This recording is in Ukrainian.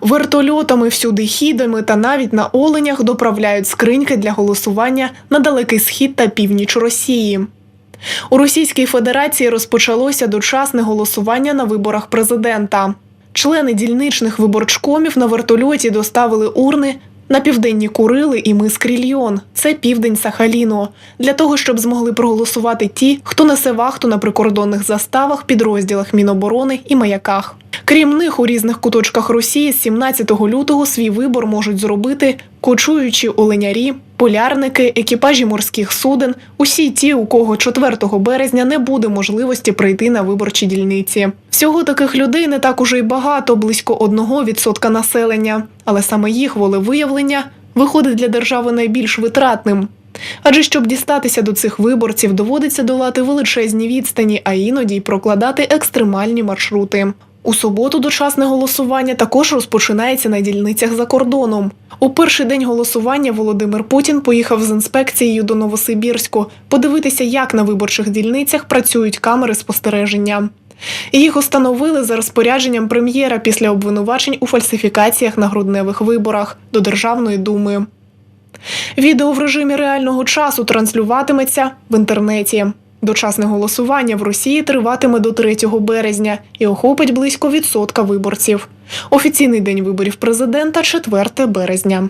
Вертольотами, всюди хідами та навіть на оленях доправляють скриньки для голосування на далекий схід та північ Росії. У Російській Федерації розпочалося дочасне голосування на виборах президента. Члени дільничних виборчкомів на вертольоті доставили урни на південні Курили і мис Крільйон. Це південь Сахаліну. Для того, щоб змогли проголосувати ті, хто несе вахту на прикордонних заставах, підрозділах Міноборони і маяках. Крім них, у різних куточках Росії з 17 лютого свій вибор можуть зробити кочуючі оленярі, полярники, екіпажі морських суден, усі ті, у кого 4 березня не буде можливості прийти на виборчі дільниці. Всього таких людей не так уже й багато, близько 1% населення, але саме їх волевиявлення виходить для держави найбільш витратним. Адже щоб дістатися до цих виборців, доводиться долати величезні відстані, а іноді й прокладати екстремальні маршрути. У суботу дочасне голосування також розпочинається на дільницях за кордоном. У перший день голосування Володимир Путін поїхав з інспекцією до Новосибірську подивитися, як на виборчих дільницях працюють камери спостереження. Їх установили за розпорядженням прем'єра після обвинувачень у фальсифікаціях на грудневих виборах до Державної думи. Відео в режимі реального часу транслюватиметься в інтернеті. Дочасне голосування в Росії триватиме до 3 березня і охопить близько відсотка виборців. Офіційний день виборів президента 4 березня.